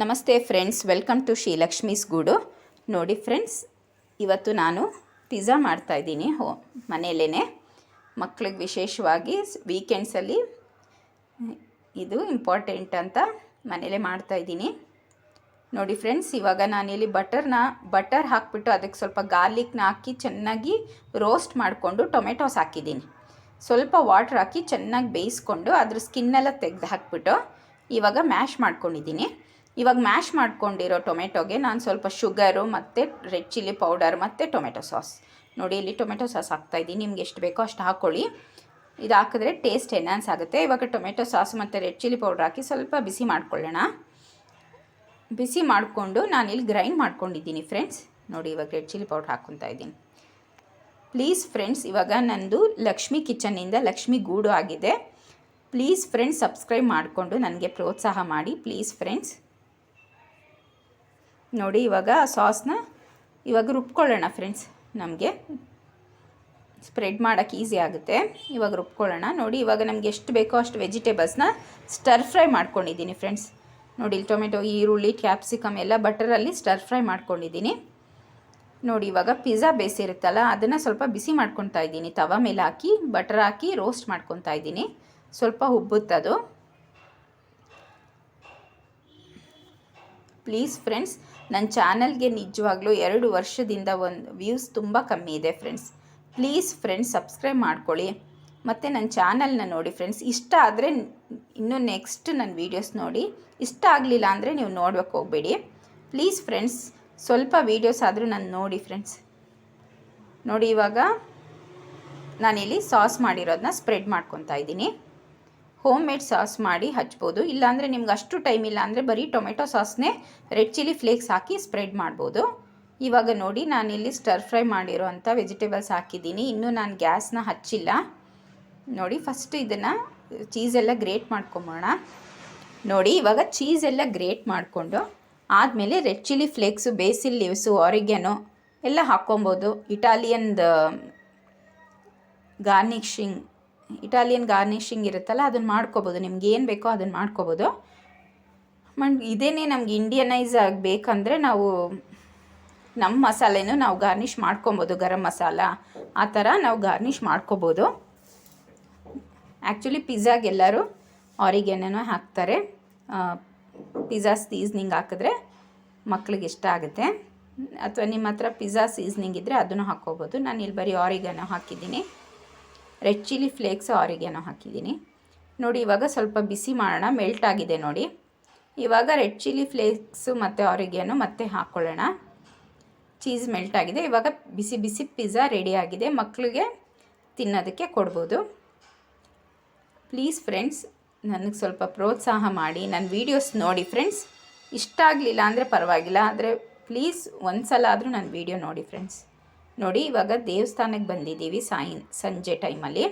ನಮಸ್ತೆ friends, welcome to Srilakshmi's ಗೂಡು. ನೋಡಿ ಫ್ರೆಂಡ್ಸ್, ಇವತ್ತು ನಾನು ಪಿಜ್ಜಾ ಮಾಡ್ತಾಯಿದ್ದೀನಿ ಹೋ ಮನೆಯಲ್ಲೇ ಮಕ್ಳಿಗೆ ವಿಶೇಷವಾಗಿ ವೀಕೆಂಡ್ಸಲ್ಲಿ ಇದು ಇಂಪಾರ್ಟೆಂಟ್ ಅಂತ ಮನೇಲೇ ಮಾಡ್ತಾಯಿದ್ದೀನಿ ನೋಡಿ ಫ್ರೆಂಡ್ಸ್, ಇವಾಗ ನಾನಿಲ್ಲಿ ಬಟರ್ನ, ಬಟರ್ ಹಾಕ್ಬಿಟ್ಟು ಅದಕ್ಕೆ ಸ್ವಲ್ಪ ಗಾರ್ಲಿಕ್ನ ಹಾಕಿ ಚೆನ್ನಾಗಿ ರೋಸ್ಟ್ ಮಾಡಿಕೊಂಡು ಟೊಮೆಟೊಸ್ ಹಾಕಿದ್ದೀನಿ. ಸ್ವಲ್ಪ ವಾಟ್ರ್ ಹಾಕಿ ಚೆನ್ನಾಗಿ ಬೇಯಿಸ್ಕೊಂಡು ಅದ್ರ ಸ್ಕಿನ್ನೆಲ್ಲ ತೆಗೆದು ಹಾಕ್ಬಿಟ್ಟು ಇವಾಗ ಮ್ಯಾಶ್ ಮಾಡ್ಕೊಂಡಿದ್ದೀನಿ. ಇವಾಗ ಮ್ಯಾಶ್ ಮಾಡ್ಕೊಂಡಿರೋ ಟೊಮೆಟೊಗೆ ನಾನು ಸ್ವಲ್ಪ ಶುಗರು ಮತ್ತು ರೆಡ್ ಚಿಲ್ಲಿ ಪೌಡರ್ ಮತ್ತು ಟೊಮೆಟೊ ಸಾಸ್. ನೋಡಿ, ಇಲ್ಲಿ ಟೊಮೆಟೊ ಸಾಸ್ ಹಾಕ್ತಾಯಿದ್ದೀನಿ ನಿಮ್ಗೆ ಎಷ್ಟು ಬೇಕೋ ಅಷ್ಟು ಹಾಕ್ಕೊಳ್ಳಿ ಇದು ಹಾಕಿದ್ರೆ ಟೇಸ್ಟ್ ಎನ್ಹಾನ್ಸ್ ಆಗುತ್ತೆ. ಇವಾಗ ಟೊಮೆಟೊ ಸಾಸ್ ಮತ್ತು ರೆಡ್ ಚಿಲ್ಲಿ ಪೌಡ್ರ್ ಹಾಕಿ ಸ್ವಲ್ಪ ಬಿಸಿ ಮಾಡ್ಕೊಳ್ಳೋಣ. ಬಿಸಿ ಮಾಡಿಕೊಂಡು ಇಲ್ಲಿ ಗ್ರೈಂಡ್ ಮಾಡ್ಕೊಂಡಿದ್ದೀನಿ ಫ್ರೆಂಡ್ಸ್ ನೋಡಿ, ಇವಾಗ ರೆಡ್ ಚಿಲ್ಲಿ ಪೌಡ್ರ್ ಹಾಕ್ಕೊತಾ ಇದ್ದೀನಿ. ಪ್ಲೀಸ್ ಫ್ರೆಂಡ್ಸ್ ಇವಾಗ ನಂದು ಲಕ್ಷ್ಮಿ ಕಿಚನ್ನಿಂದ ಲಕ್ಷ್ಮಿ ಗೂಡು ಆಗಿದೆ. ಪ್ಲೀಸ್ ಫ್ರೆಂಡ್ಸ್ ಸಬ್ಸ್ಕ್ರೈಬ್ ಮಾಡಿಕೊಂಡು ನನಗೆ ಪ್ರೋತ್ಸಾಹ ಮಾಡಿ. ಪ್ಲೀಸ್ ಫ್ರೆಂಡ್ಸ್ ನೋಡಿ, ಇವಾಗ ಸಾಸ್ನ ಇವಾಗ ರುಬ್ಕೊಳ್ಳೋಣ ಫ್ರೆಂಡ್ಸ್ ನಮಗೆ ಸ್ಪ್ರೆಡ್ ಮಾಡೋಕ್ಕೆ ಈಸಿ ಆಗುತ್ತೆ. ಇವಾಗ ರುಬ್ಕೊಳ್ಳೋಣ. ನೋಡಿ, ಇವಾಗ ನಮಗೆ ಎಷ್ಟು ಬೇಕೋ ಅಷ್ಟು ವೆಜಿಟೇಬಲ್ಸ್ನ ಸ್ಟರ್ ಫ್ರೈ ಮಾಡ್ಕೊಂಡಿದ್ದೀನಿ ಫ್ರೆಂಡ್ಸ್ ನೋಡಿ, ಇಲ್ಲಿ ಟೊಮೆಟೊ ಈರುಳ್ಳಿ ಕ್ಯಾಪ್ಸಿಕಮ್ ಎಲ್ಲ ಬಟರಲ್ಲಿ ಸ್ಟರ್ ಫ್ರೈ ಮಾಡ್ಕೊಂಡಿದ್ದೀನಿ. ನೋಡಿ, ಇವಾಗ ಪಿಜ್ಜಾ ಬೇಸಿರುತ್ತಲ್ಲ ಅದನ್ನು ಸ್ವಲ್ಪ ಬಿಸಿ ಮಾಡ್ಕೊತಾ ಇದ್ದೀನಿ. ತವ ಮೇಲೆ ಹಾಕಿ ಬಟರ್ ಹಾಕಿ ರೋಸ್ಟ್ ಮಾಡ್ಕೊತಾ ಇದ್ದೀನಿ. ಸ್ವಲ್ಪ ಉಬ್ಬುತ್ತದು. ಪ್ಲೀಸ್ ಫ್ರೆಂಡ್ಸ್ ನನ್ನ ಚಾನಲ್ಗೆ ನಿಜವಾಗ್ಲೂ ಎರಡು ವರ್ಷದಿಂದ ಒಂದು ವ್ಯೂಸ್ ತುಂಬ ಕಮ್ಮಿ ಇದೆ ಫ್ರೆಂಡ್ಸ್ ಪ್ಲೀಸ್ ಫ್ರೆಂಡ್ಸ್ ಸಬ್ಸ್ಕ್ರೈಬ್ ಮಾಡ್ಕೊಳ್ಳಿ. ಮತ್ತು ನನ್ನ ಚಾನಲ್ನ ನೋಡಿ ಫ್ರೆಂಡ್ಸ್ ಇಷ್ಟ ಆದರೆ ಇನ್ನೂ ನೆಕ್ಸ್ಟ್ ನನ್ನ ವೀಡಿಯೋಸ್ ನೋಡಿ. ಇಷ್ಟ ಆಗಲಿಲ್ಲ ಅಂದರೆ ನೀವು ನೋಡೋಕೆ ಹೋಗಬೇಡಿ. ಪ್ಲೀಸ್ ಫ್ರೆಂಡ್ಸ್ ಸ್ವಲ್ಪ ವೀಡಿಯೋಸ್ ಆದರೂ ನಾನು ನೋಡಿ ಫ್ರೆಂಡ್ಸ್ ನೋಡಿ ಇವಾಗ ನಾನಿಲ್ಲಿ ಸಾಸ್ ಮಾಡಿರೋದನ್ನ ಸ್ಪ್ರೆಡ್ ಮಾಡ್ಕೊತಾ ಇದ್ದೀನಿ. ಹೋಮ್ ಮೇಡ್ ಸಾಸ್ ಮಾಡಿ ಹಚ್ಬೋದು. ಇಲ್ಲಾಂದರೆ ನಿಮ್ಗೆ ಅಷ್ಟು ಟೈಮ್ ಇಲ್ಲ ಅಂದರೆ ಬರೀ ಟೊಮೆಟೊ ಸಾಸ್ನೇ ರೆಡ್ ಚಿಲ್ಲಿ ಫ್ಲೇಕ್ಸ್ ಹಾಕಿ ಸ್ಪ್ರೆಡ್ ಮಾಡ್ಬೋದು. ಇವಾಗ ನೋಡಿ ನಾನಿಲ್ಲಿ ಸ್ಟರ್ ಫ್ರೈ ಮಾಡಿರೋ ಅಂಥ ವೆಜಿಟೇಬಲ್ಸ್ ಹಾಕಿದ್ದೀನಿ. ಇನ್ನೂ ನಾನು ಗ್ಯಾಸ್ನ ಹಚ್ಚಿಲ್ಲ. ನೋಡಿ ಫಸ್ಟ್ ಇದನ್ನು ಚೀಸೆಲ್ಲ ಗ್ರೇಟ್ ಮಾಡ್ಕೊಂಬೋಣ. ನೋಡಿ, ಇವಾಗ ಚೀಸೆಲ್ಲ ಗ್ರೇಟ್ ಮಾಡಿಕೊಂಡು ಆದಮೇಲೆ red chilli flakes basil leaves oregano ಎಲ್ಲ ಹಾಕ್ಕೊಬೋದು. ಇಟಾಲಿಯನ್ದು ಗಾರ್ನಿಷಿಂಗ್ ಇಟಾಲಿಯನ್ ಗಾರ್ನಿಷಿಂಗ್ ಇರುತ್ತಲ್ಲ, ಅದನ್ನು ಮಾಡ್ಕೋಬೋದು. ನಿಮ್ಗೆ ಏನು ಬೇಕೋ ಅದನ್ನು ಮಾಡ್ಕೋಬೋದು. ಮಂಡ್ ಇದೇನೇ ನಮ್ಗೆ ಇಂಡಿಯನೈಸ್ ಆಗಬೇಕಂದ್ರೆ ನಾವು ನಮ್ಮ ಮಸಾಲೆನೂ ನಾವು ಗಾರ್ನಿಷ್ ಮಾಡ್ಕೊಬೋದು. ಗರಂ ಮಸಾಲ, ಆ ಥರ ನಾವು ಗಾರ್ನಿಷ್ ಮಾಡ್ಕೋಬೋದು. ಆ್ಯಕ್ಚುಲಿ ಪಿಜ್ಜಾಗೆಲ್ಲರೂ ಆರಿಗೆನೂ ಹಾಕ್ತಾರೆ. ಪಿಜ್ಜಾ ಸೀಸ್ನಿಂಗ್ ಹಾಕಿದ್ರೆ ಮಕ್ಳಿಗೆ ಇಷ್ಟ ಆಗುತ್ತೆ. ಅಥವಾ ನಿಮ್ಮ ಹತ್ರ ಪಿಜ್ಜಾ ಸೀಸ್ನಿಂಗ್ ಇದ್ದರೆ ಅದನ್ನು ಹಾಕ್ಕೋಬೋದು. ನಾನು ಇಲ್ಲಿ ಬರೀ ಆರಿಗನೋ ಹಾಕಿದ್ದೀನಿ. ರೆಡ್ ಚಿಲ್ಲಿ ಫ್ಲೇಕ್ಸ್ ಆರಿಗೇನೋ ಹಾಕಿದ್ದೀನಿ. ನೋಡಿ, ಇವಾಗ ಸ್ವಲ್ಪ ಬಿಸಿ ಮಾಡೋಣ. ಮೆಲ್ಟ್ ಆಗಿದೆ ನೋಡಿ. ಇವಾಗ ರೆಡ್ ಚಿಲ್ಲಿ ಫ್ಲೇಕ್ಸು ಮತ್ತು ಆರಿಗೇನೋ ಮತ್ತೆ ಹಾಕ್ಕೊಳ್ಳೋಣ ಚೀಸ್ ಮೆಲ್ಟ್ ಆಗಿದೆ. ಇವಾಗ ಬಿಸಿ ಬಿಸಿ ಪಿಜ್ಜಾ ರೆಡಿ ಆಗಿದೆ. ಮಕ್ಕಳಿಗೆ ತಿನ್ನೋದಕ್ಕೆ ಕೊಡ್ಬೋದು. ಪ್ಲೀಸ್ ಫ್ರೆಂಡ್ಸ್, ನನಗೆ ಸ್ವಲ್ಪ ಪ್ರೋತ್ಸಾಹ ಮಾಡಿ. ನನ್ನ ವೀಡಿಯೋಸ್ ನೋಡಿ ಫ್ರೆಂಡ್ಸ್. ಇಷ್ಟ ಆಗಲಿಲ್ಲ ಅಂದರೆ ಪರವಾಗಿಲ್ಲ. ಆದರೆ ಪ್ಲೀಸ್ ಒಂದು ಸಲ ಆದರೂ ನನ್ನ ವೀಡಿಯೋ ನೋಡಿ ಫ್ರೆಂಡ್ಸ್. ನೋಡಿ, ಇವಾಗ ದೇವಸ್ಥಾನಕ್ಕೆ ಬಂದಿದ್ದೀವಿ ಸಾಯಿ, ಸಂಜೆ ಟೈಮಲ್ಲಿ.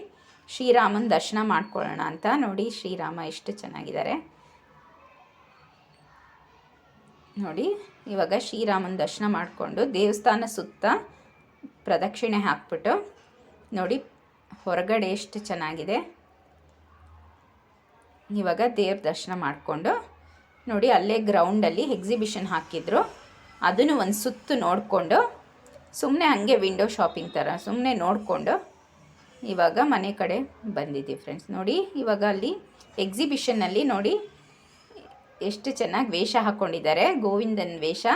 ಶ್ರೀರಾಮನ ದರ್ಶನ ಮಾಡ್ಕೊಳ್ಳೋಣ ಅಂತ ನೋಡಿ, ಶ್ರೀರಾಮ ಎಷ್ಟು ಚೆನ್ನಾಗಿದ್ದಾರೆ. ನೋಡಿ, ಇವಾಗ ಶ್ರೀರಾಮನ ದರ್ಶನ ಮಾಡಿಕೊಂಡು ದೇವಸ್ಥಾನ ಸುತ್ತ ಪ್ರದಕ್ಷಿಣೆ ಹಾಕ್ಬಿಟ್ಟು ನೋಡಿ, ಹೊರಗಡೆ ಎಷ್ಟು ಚೆನ್ನಾಗಿದೆ. ಇವಾಗ ದೇವ್ರ ದರ್ಶನ ಮಾಡಿಕೊಂಡು ನೋಡಿ, ಅಲ್ಲೇ ಗ್ರೌಂಡಲ್ಲಿ ಎಕ್ಸಿಬಿಷನ್ ಹಾಕಿದ್ರು. ಅದನ್ನು ಒಂದು ಸುತ್ತು ನೋಡಿಕೊಂಡು ಸುಮ್ಮನೆ ಹಾಗೆ ವಿಂಡೋ ಶಾಪಿಂಗ್ ಥರ ಸುಮ್ಮನೆ ನೋಡಿಕೊಂಡು ಇವಾಗ ಮನೆ ಕಡೆ ಬಂದಿದ್ದೀವಿ ಫ್ರೆಂಡ್ಸ್ ನೋಡಿ, ಇವಾಗ ಅಲ್ಲಿ ಎಕ್ಸಿಬಿಷನ್ನಲ್ಲಿ ನೋಡಿ, ಎಷ್ಟು ಚೆನ್ನಾಗಿ ವೇಷ ಹಾಕ್ಕೊಂಡಿದ್ದಾರೆ ಗೋವಿಂದನ ವೇಷ.